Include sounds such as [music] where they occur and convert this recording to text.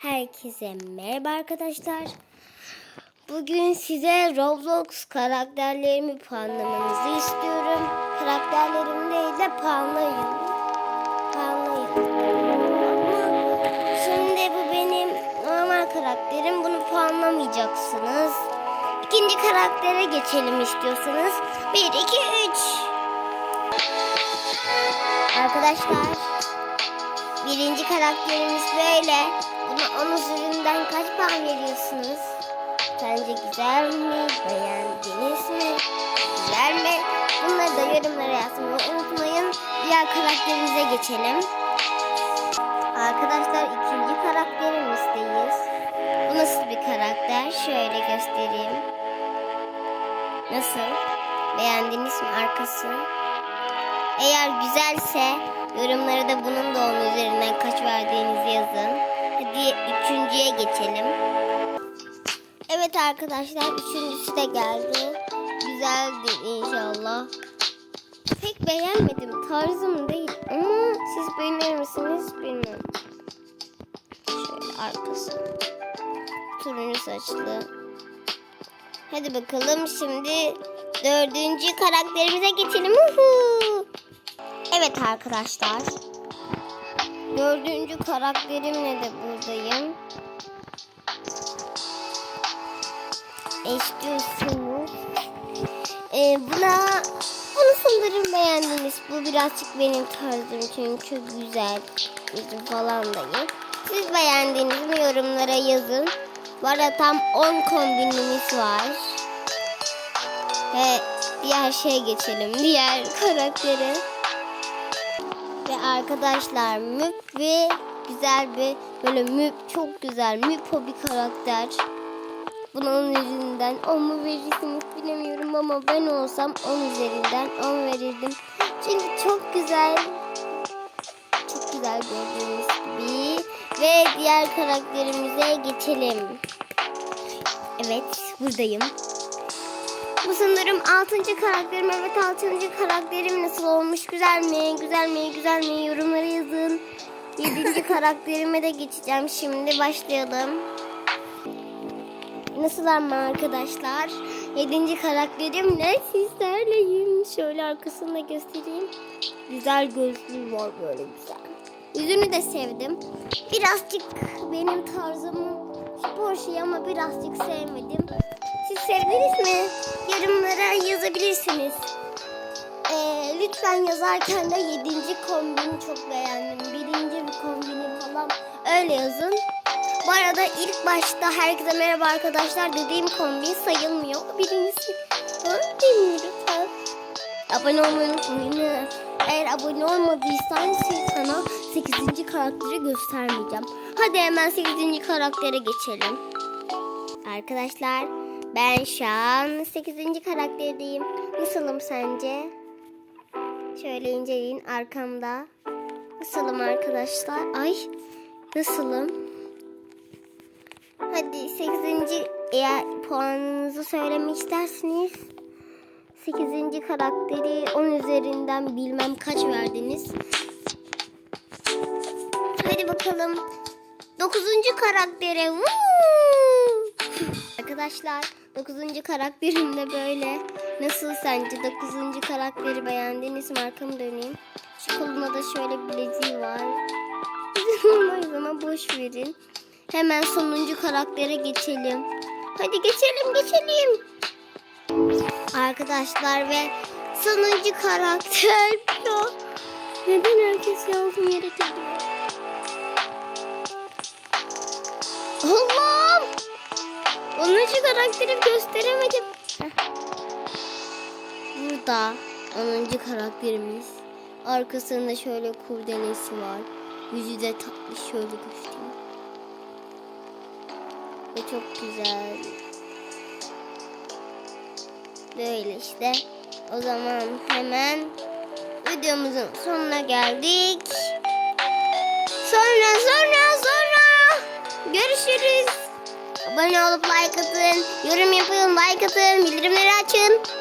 Herkese merhaba arkadaşlar. Bugün size Roblox karakterlerimi puanlamanızı istiyorum. Karakterlerim değil de puanlayın. Puanlayın. Şimdi bu benim normal karakterim. Bunu puanlamayacaksınız. İkinci karaktere geçelim istiyorsanız. 1, 2, 3. Arkadaşlar birinci karakterimiz böyle. Buna 10 üzerinden kaç puan veriyorsunuz? Sence güzel mi? Beğendiniz mi? Güzel mi? Bunları da yorumlara yazmayı unutmayın. Diğer karakterimize geçelim. Arkadaşlar ikinci karakterimizdeyiz. Bu nasıl bir karakter? Şöyle göstereyim. Nasıl? Beğendiniz mi arkası? Eğer güzelse yorumlara da bunun onun üzerinden kaç verdiğinizi yazın. Hadi üçüncüye geçelim. Evet arkadaşlar üçüncüsü de geldi. Güzeldir inşallah. Pek beğenmedim. Tarzım değil ama siz beğenir misiniz bilmiyorum. Şöyle arkası. Turuncu saçlı. Hadi bakalım şimdi dördüncü karakterimize geçelim. Uhu. Evet arkadaşlar. Dördüncü karakterimle de buradayım. İstiyorsunuz. Ee, buna bunu sanırım beğendiniz. Bu birazcık benim tarzım çünkü güzel. Bizim falan değil. Siz beğendiniz mi yorumlara yazın. Bu arada tam 10 kombinimiz var. Ve diğer şeye geçelim. Diğer karaktere. Ve arkadaşlar Müp ve güzel bir böyle Müp çok güzel Müpo bir karakter. Bunun üzerinden 10 mu verirsiniz bilemiyorum ama ben olsam 10 üzerinden 10 verirdim. Çünkü çok güzel. Çok güzel gördüğünüz gibi. Ve diğer karakterimize geçelim. Evet buradayım. Bu sanırım 6. karakterim. Evet 6. karakterim nasıl olmuş? Güzel mi? Güzel mi? Güzel mi? Yorumlara yazın. 7. [laughs] karakterime de geçeceğim. Şimdi başlayalım. Nasıl ama arkadaşlar? 7. karakterimle sizlerleyim. Şöyle arkasını da göstereyim. Güzel gözlü var böyle güzel. Yüzünü de sevdim. Birazcık benim tarzımın spor şey ama birazcık sevmedim. Sevdiniz mi? Yorumlara yazabilirsiniz. Ee, lütfen yazarken de 7. kombini çok beğendim. Birinci bir kombini falan öyle yazın. Bu arada ilk başta herkese merhaba arkadaşlar dediğim kombin sayılmıyor. Birincisi bilmiyorum lütfen. Abone olmayı unutmayın. Eğer abone olmadıysan sana 8. karakteri göstermeyeceğim. Hadi hemen 8. karaktere geçelim. Arkadaşlar ben şu an 8. karakterdeyim. Nasılım sence? Şöyle inceleyin arkamda. Nasılım arkadaşlar? Ay nasılım? Hadi 8. eğer puanınızı söylemek isterseniz 8. karakteri 10 üzerinden bilmem kaç verdiniz. Hadi bakalım. 9. karaktere. [laughs] Arkadaşlar 9. karakterim de böyle. Nasıl sence 9. karakteri beğendiniz mi? Arkamı döneyim. Şu koluna da şöyle bileziği var. [laughs] o zaman boş verin. Hemen sonuncu karaktere geçelim. Hadi geçelim geçelim. Arkadaşlar ve sonuncu karakter ya. [laughs] Neden herkes yazdım yere gidiyor? Allah'ım. Onuncu karakteri gösteremedim. Heh. Burada 10. karakterimiz. Arkasında şöyle kurdelesi var. Yüzü de tatlı şöyle göstereyim. Ve çok güzel. Böyle işte. O zaman hemen videomuzun sonuna geldik. Sonra sonra sonra görüşürüz. Abone olup like atın, yorum yapın, like atın, bildirimleri açın.